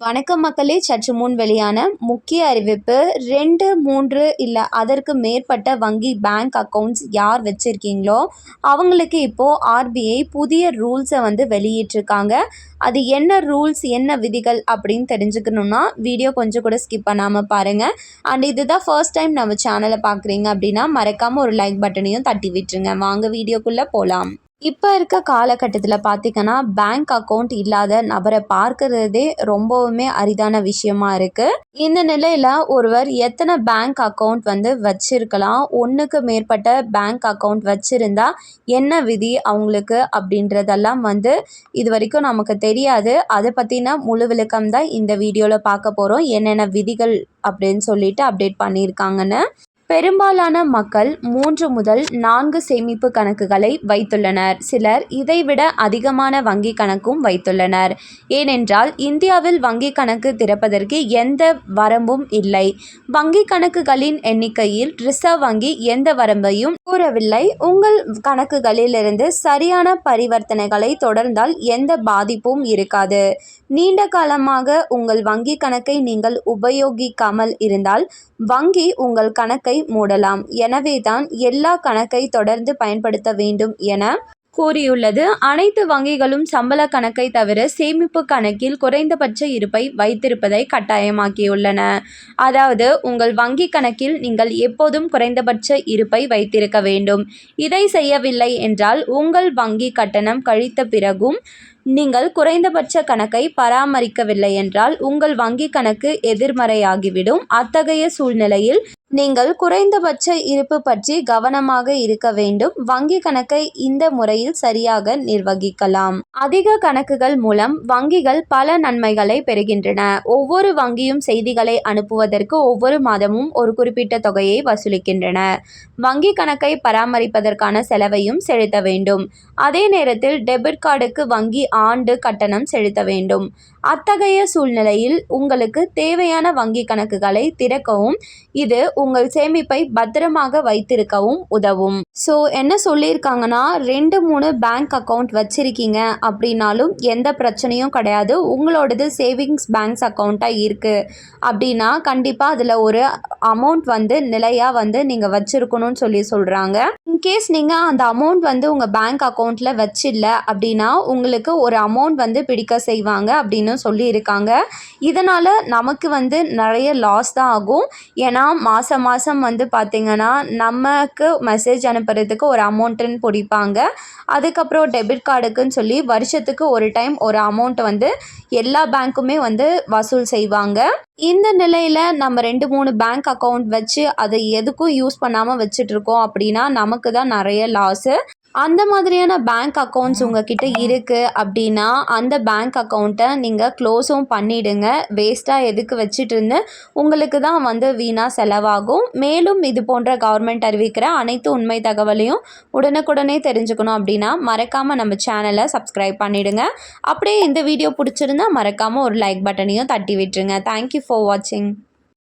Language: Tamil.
வணக்கம் மக்களே. சற்று முன் வெளியான முக்கிய அறிவிப்பு ரெண்டு மூன்று இல்லை அதற்கு மேற்பட்ட வங்கி பேங்க் அக்கௌண்ட்ஸ் யார் வச்சுருக்கீங்களோ அவங்களுக்கு இப்போது ஆர்பிஐ புதிய ரூல்ஸை வந்து வெளியிட்டிருக்காங்க. அது என்ன ரூல்ஸ் என்ன விதிகள் அப்படின்னு தெரிஞ்சுக்கணுன்னா வீடியோ கொஞ்சம் கூட ஸ்கிப் பண்ணாமல் பாருங்கள் அண்ட் இதுதான் ஃபர்ஸ்ட் டைம் நம்ம சேனலை பார்க்குறீங்க அப்படின்னா மறக்காமல் ஒரு லைக் பட்டனையும் தட்டி விட்டுருங்க. வாங்க வீடியோக்குள்ளே போகலாம் இப்போ இருக்க காலகட்டத்தில் பார்த்திங்கன்னா பேங்க் அக்கௌண்ட் இல்லாத நபரை பார்க்கறதே ரொம்பவுமே அரிதான விஷயமா இருக்குது இந்த நிலையில் ஒருவர் எத்தனை பேங்க் அக்கௌண்ட் வந்து வச்சிருக்கலாம் ஒன்றுக்கு மேற்பட்ட பேங்க் அக்கௌண்ட் வச்சுருந்தா என்ன விதி அவங்களுக்கு அப்படின்றதெல்லாம் வந்து இது வரைக்கும் நமக்கு தெரியாது. அதை பற்றின முழு விளக்கம் தான் இந்த வீடியோவில் பார்க்க போகிறோம் என்னென்ன விதிகள் அப்படின்னு சொல்லிட்டு அப்டேட் பண்ணியிருக்காங்கன்னு. பெரும்பாலான மக்கள் மூன்று முதல் நான்கு சேமிப்பு கணக்குகளை வைத்துள்ளனர். சிலர் இதைவிட அதிகமான வங்கி கணக்கும் வைத்துள்ளனர். ஏனென்றால் இந்தியாவில் வங்கி கணக்கு திறப்பதற்கு எந்த வரம்பும் இல்லை. வங்கி கணக்குகளின் எண்ணிக்கையில் ரிசர்வ் வங்கி எந்த வரம்பையும் கூறவில்லை. உங்கள் கணக்குகளிலிருந்து சரியான பரிவர்த்தனைகளை தொடர்ந்தால் எந்த பாதிப்பும் இருக்காது. நீண்ட காலமாக உங்கள் வங்கி கணக்கை நீங்கள் உபயோகிக்காமல் இருந்தால் வங்கி உங்கள் கணக்கை மூடலாம். எனவேதான் எல்லா கணக்கை தொடர்ந்து பயன்படுத்த வேண்டும் என கூறியுள்ளது. அனைத்து வங்கிகளும் சம்பள கணக்கை தவிர சேமிப்பு கணக்கில் குறைந்தபட்ச இருப்பை வைத்திருப்பதை கட்டாயமாக்கியுள்ளன. அதாவது உங்கள் வங்கி கணக்கில் நீங்கள் எப்போதும் குறைந்தபட்ச இருப்பை வைத்திருக்க வேண்டும். இதை செய்யவில்லை என்றால் உங்கள் வங்கி கட்டணம் கழித்த பிறகும் நீங்கள் குறைந்தபட்ச கணக்கை பராமரிக்கவில்லை என்றால் உங்கள் வங்கி கணக்கு எதிர்மறையாகிவிடும். அத்தகைய சூழ்நிலையில் நீங்கள் குறைந்தபட்ச இருப்பு பற்றி கவனமாக இருக்க வேண்டும். வங்கி கணக்கை இந்த முறையில் சரியாக நிர்வகிக்கலாம். அதிக கணக்குகள் மூலம் வங்கிகள் பல நன்மைகளை பெறுகின்றன. ஒவ்வொரு வங்கியும் செய்திகளை அனுப்புவதற்கு ஒவ்வொரு மாதமும் ஒரு குறிப்பிட்ட தொகையை வசூலிக்கின்றன. வங்கி கணக்கை பராமரிப்பதற்கான செலவையும் செலுத்த வேண்டும். அதே நேரத்தில் டெபிட் கார்டுக்கு வங்கி ஆண்டு கட்டணம் செலுத்த வேண்டும். அத்தகைய சூழ்நிலையில் உங்களுக்கு தேவையான வங்கி கணக்குகளை திறக்கவும். இது உங்கள் சேமிப்பை பத்திரமாக வைத்திருக்கவும் உதவும். ஸோ என்ன சொல்லியிருக்காங்கன்னா ரெண்டு மூணு பேங்க் அக்கௌண்ட் வச்சுருக்கீங்க அப்படின்னாலும் எந்த பிரச்சனையும் கிடையாது. உங்களோடது சேவிங்ஸ் பேங்க்ஸ் அக்கௌண்ட்டாக இருக்குது அப்படின்னா கண்டிப்பாக அதில் ஒரு அமௌண்ட் வந்து நிலையாக வந்து நீங்கள் வச்சுருக்கணும்னு சொல்லி சொல்கிறாங்க இன்கேஸ் நீங்கள் அந்த அமௌண்ட் வந்து உங்கள் பேங்க் அக்கௌண்ட்டில் வச்சில்ல அப்படின்னா உங்களுக்கு ஒரு அமௌண்ட் வந்து பிடிக்க செய்வாங்க அப்படின்னு சொல்லியிருக்காங்க. இதனால் நமக்கு வந்து நிறைய லாஸ் தான் ஆகும். ஏன்னா மாதம் மாதம் வந்து பார்த்திங்கன்னா நமக்கு மெசேஜ் அனுப்புறதுக்கு ஒரு அமௌண்ட்டுன்னு பிடிப்பாங்க. அதுக்கப்புறம் டெபிட் கார்டுக்குன்னு சொல்லி வருஷத்துக்கு ஒரு டைம் ஒரு அமௌண்ட் வந்து எல்லா பேங்க்குமே வந்து வசூல் செய்வாங்க. இந்த நிலையில் நம்ம ரெண்டு மூணு பேங்க் அக்கௌண்ட் வச்சு அதை எதுக்கும் யூஸ் பண்ணாமல் வச்சுட்ருக்கோம் அப்படின்னா நமக்கு தான் நிறைய லாஸு அந்த மாதிரியான பேங்க் அக்கௌண்ட்ஸ் உங்ககிட்ட இருக்குது அப்படின்னா அந்த பேங்க் அக்கௌண்ட்டை நீங்கள் க்ளோஸும் பண்ணிவிடுங்க வேஸ்ட்டாக எதுக்கு வச்சுட்டு இருந்து உங்களுக்கு தான் வந்து வீணாக செலவாகும். மேலும் இது போன்ற கவர்மெண்ட் அறிவிக்கிற அனைத்து உண்மை தகவலையும் உடனுக்குடனே தெரிஞ்சுக்கணும் அப்படின்னா மறக்காமல் நம்ம சேனலை சப்ஸ்கிரைப் பண்ணிவிடுங்க அப்படியே இந்த வீடியோ பிடிச்சிருந்தா மறக்காமல் ஒரு லைக் பட்டனையும் தட்டி விட்டுருங்க. தேங்க்யூ ஃபார் வாட்சிங்